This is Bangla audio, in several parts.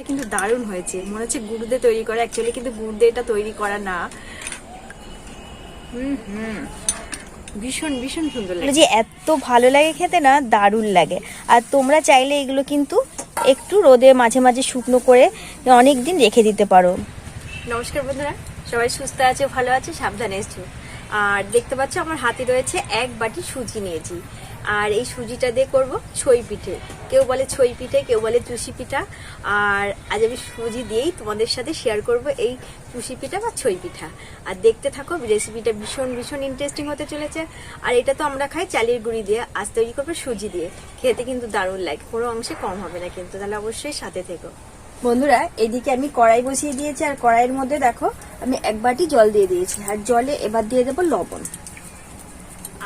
এটা কিন্তু দারুণ হয়েছে। মনে হচ্ছে গুড় দিয়ে তৈরি করা অ্যাকচুয়ালি কিন্তু গুড় দিয়ে এটা তৈরি করা না। হুম হুম। ভীষণ ভীষণ সুন্দর লাগে যে এত ভালো লাগে খেতে না দারুণ লাগে। আর তোমরা চাইলে এগুলো কিন্তু একটু রোদে মাঝে মাঝে শুকনো করে অনেক দিন রেখে দিতে পারো। নমস্কার বন্ধুরা সবাই সুস্থ আছে ভালো আছে সাবধানে এসছো। আর দেখতে পাচ্ছ আমার হাতে রয়েছে এক বাটি সুজি নিয়েছি। আর এই সুজিটা দিয়ে করব ছই পিঠে। কেউ বলে ছই পিঠে, কেউ বলে চুষি পিঠা। আর আজ আমি সুজি দিয়েই তোমাদের সাথে শেয়ার করব এই চুষি পিঠা বা ছই পিঠা। আর দেখতে থাকো রেসিপিটা ভীষণ ভীষণ ইন্টারেস্টিং হতে চলেছে। আর এটা তো আমরা খাই চালের গুঁড়ি দিয়ে, আজ তৈরি করব সুজি দিয়ে। খেতে কিন্তু দারুণ লাগে, কোনো অংশে কম হবে না কিন্তু, তাহলে অবশ্যই সাথে থেকো। বন্ধুরা, এদিকে আমি কড়াই বসিয়ে দিয়েছি, আর কড়াইয়ের মধ্যে দেখো, আমি এক বাটি জল দিয়ে দিয়েছি, আর জলে এবার দিয়ে দেবো লবণ।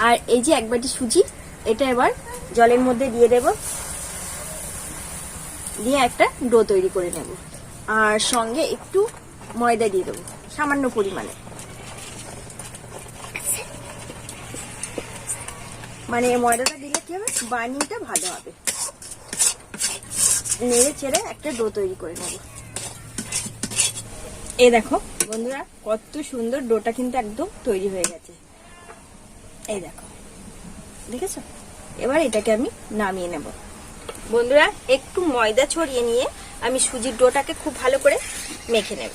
আর এই যে এক বাটি সুজি, এটা এবার জলের মধ্যে দিয়ে দেব। দিয়ে একটা ডো তৈরি করে নেব, আর সঙ্গে একটু ময়দা দিয়ে দেবো, সামান্য পরিমাণে। মানে ময়দাটা দিলে কি হবে? বানিটা ভালো হবে। নেড়ে চেড়ে একটা ডো তৈরি করে নেব। এই দেখো বন্ধুরা কত সুন্দর ডোটা কিন্তু একদম তৈরি হয়ে গেছে। এই দেখো দেখেছ? এবার এটাকে আমি নামিয়ে নেব। বন্ধুরা একটু ময়দা ছড়িয়ে নিয়ে আমি সুজির ডোটাকে খুব ভালো করে মেখে নেব।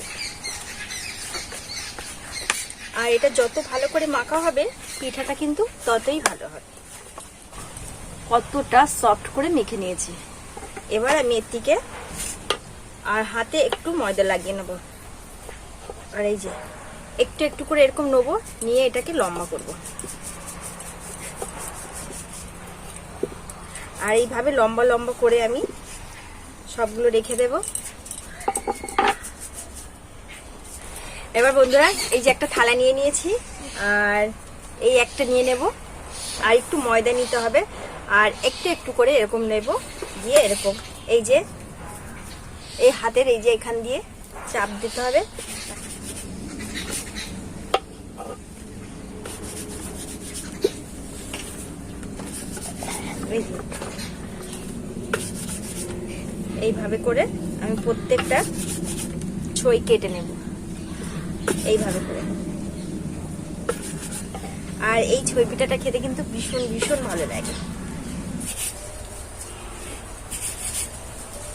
আর এটা যত ভালো করে মাখা হবে পিঠাটা কিন্তু ততই ভালো হবে। কতটা সফট করে মেখে নিয়েছি। এবার আমি এর থেকে আর হাতে একটু ময়দা লাগিয়ে নেব। আর এই যে, একটু একটু করে এরকম নেব, নিয়ে এটাকে লম্বা করব। আর এইভাবে লম্বা লম্বা করে আমি সবগুলো রেখে দেব। এবার বন্ধুরা, এই যে একটা থালা নিয়ে নিয়েছি, আর এই একটা নিয়ে নেব। আর একটু ময়দা নিতে হবে, আর একটু একটু করে এরকম নেব। দিয়ে এরকম, এই যে, এই হাতের এই যে এখান দিয়ে চাপ দিতে হবে। এইভাবে করে আমি প্রত্যেকটা ছই কেটে নেব। এইভাবে করে। আর এই ছই পিঠাটা খেতে কিন্তু ভীষণ ভীষণ ভালো লাগে।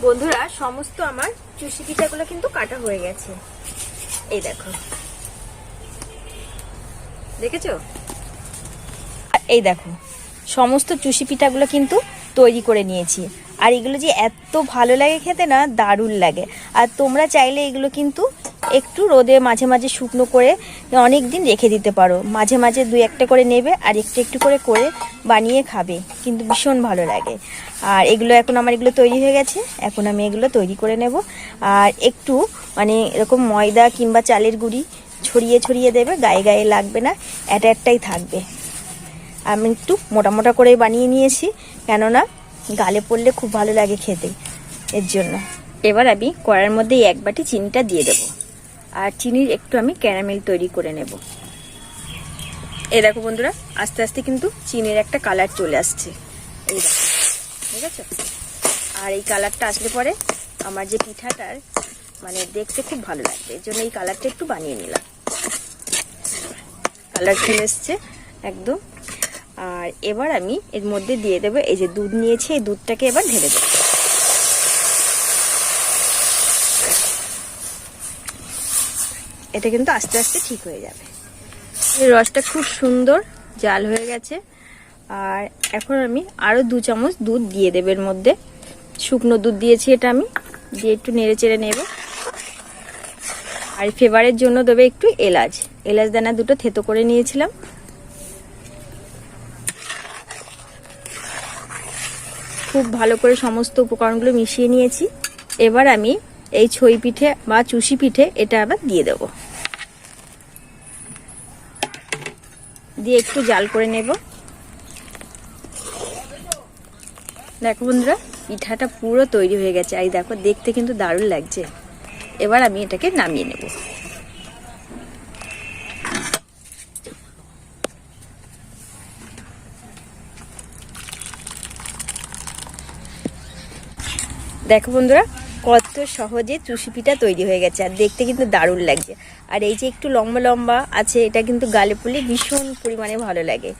বন্ধুরা, সমস্ত আমার চুষি পিঠাগুলো কিন্তু কাটা হয়ে গেছে। এই দেখো। দেখেছ? এই দেখো, সমস্ত চুষি পিঠাগুলো কিন্তু তৈরি করে নিয়েছি। আর এগুলো যে এত ভালো লাগে খেতে না, দারুণ লাগে। আর তোমরা চাইলে এগুলো কিন্তু একটু রোদে মাঝে মাঝে শুকনো করে অনেক দিন রেখে দিতে পারো। মাঝে মাঝে দুই একটা করে নেবে আর একটু একটু করে করে বানিয়ে খাবে। কিন্তু ভীষণ ভালো লাগে। আর এগুলো এখন আমার এগুলো তৈরি হয়ে গেছে। এখন আমি এগুলো তৈরি করে নেব। আর একটু মানে এরকম ময়দা কিংবা চালের গুঁড়ি ছড়িয়ে ছড়িয়ে দেবে, গায়ে গায়ে লাগবে না, এটা একটাই থাকবে। আমি একটু মোটা মোটা করে বানিয়ে নিয়েছি, কেননা গালে পড়লে খুব ভালো লাগে খেতে, এর জন্য। এবার আমি কড়ার মধ্যে এক বাটি চিনিটা দিয়ে দেব। আর চিনির একটু আমি ক্যারামেল তৈরি করে নেব। এই দেখো বন্ধুরা, আস্তে আস্তে কিন্তু চিনির একটা কালার চলে আসছে। এই দেখো, ঠিক আছে? আর এই কালারটা আসলে পরে আমার যে পিঠাটার মানে দেখতে খুব ভালো লাগবে। এর জন্য এই কালারটা একটু বানিয়ে নিলাম। কালার চলে এসছে একদম। আর এবার আমি এর মধ্যে দিয়ে দেবো, এই যে দুধ নিয়েছি, এই দুধটাকে এবার ঢেলে দেবো। এটা কিন্তু আস্তে আস্তে ঠিক হয়ে যাবে। এই রসটা খুব সুন্দর, জাল হয়ে গেছে। আর এখন আমি আরও দু চামচ দুধ দিয়ে দেবো এর মধ্যে। শুকনো দুধ দিয়েছি এটা আমি, দিয়ে একটু নেড়ে চেড়ে নেব। আর ফেভারের জন্য দেবে একটু এলাচ। এলাচ দানা দুটো থেতো করে নিয়েছিলাম। খুব ভালো করে সমস্ত উপকরণগুলো মিশিয়ে নিয়েছি। এবার আমি এই ছই পিঠে বা চুষি পিঠে এটা আবার দিয়ে দেব। দিয়ে একটু জাল করে নেব। দেখো বন্ধুরা, পিঠাটা পুরো তৈরি হয়ে গেছে। আর দেখো, দেখতে কিন্তু দারুণ লাগছে। এবার আমি এটাকে নামিয়ে নেব। দেখো বন্ধুরা কত সহজে চুষি পিঠা তৈরি হয়ে গেছে আর দেখতে কিন্তু দারুণ লাগছে। আর এই যে একটু লম্বা লম্বা আছে, এটা কিন্তু গালে পুলি ভীষণ পরিমাণে ভালো লাগে।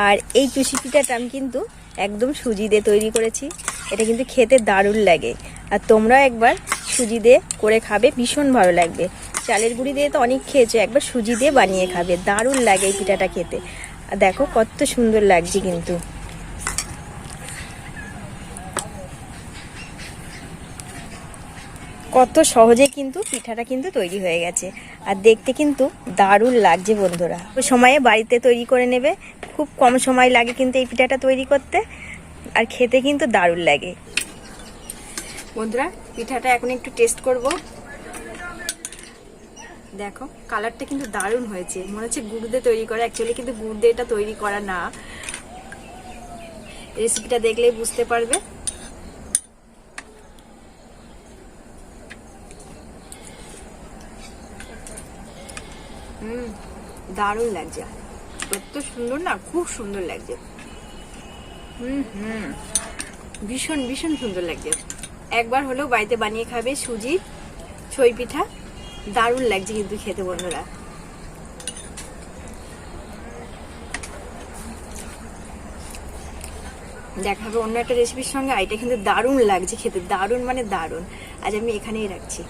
আর এই চুষি পিঠাটা আমি কিন্তু একদম সুজি দিয়ে তৈরি করেছি। এটা কিন্তু খেতে দারুণ লাগে। আর তোমরাও একবার সুজি দিয়ে করে খাবে, ভীষণ ভালো লাগবে। চালের গুঁড়ি দিয়ে তো অনেক খেয়েছো, একবার সুজি দিয়ে বানিয়ে খাবে। দারুণ লাগে এই পিঠাটা খেতে। আর দেখো কত সুন্দর লাগছে কিন্তু। কত সহজে কিন্তু পিঠাটা কিন্তু তৈরি হয়ে গেছে। আর দেখতে কিন্তু দারুণ লাগছে বন্ধুরা। সময়ে বাড়িতে তৈরি করে নেবে, খুব কম সময় লাগে কিন্তু এই পিঠাটা তৈরি করতে, আর খেতে কিন্তু দারুণ লাগে। বন্ধুরা, পিঠাটা এখন একটু টেস্ট করব। দেখো কালারটা কিন্তু দারুণ হয়েছে। মনে হচ্ছে গুড় দিয়ে তৈরি করা অ্যাকচুয়ালি কিন্তু গুড় দিয়ে এটা তৈরি করা না। রেসিপিটা দেখলেই বুঝতে পারবে। হুম দারুণ লাগছে। এত সুন্দর না, খুব সুন্দর লাগছে। হুম হুম। ভীষণ ভীষণ সুন্দর লাগছে। একবার হলেও বাড়িতে বানিয়ে খাবে সুজির ছই পিঠা, দারুণ লাগছে কিন্তু খেতে বন্ধুরা। দেখা অন্য একটা রেসিপির সঙ্গে, আর এটা কিন্তু দারুণ লাগছে খেতে, দারুণ মানে দারুণ। আজ আমি এখানেই রাখছি।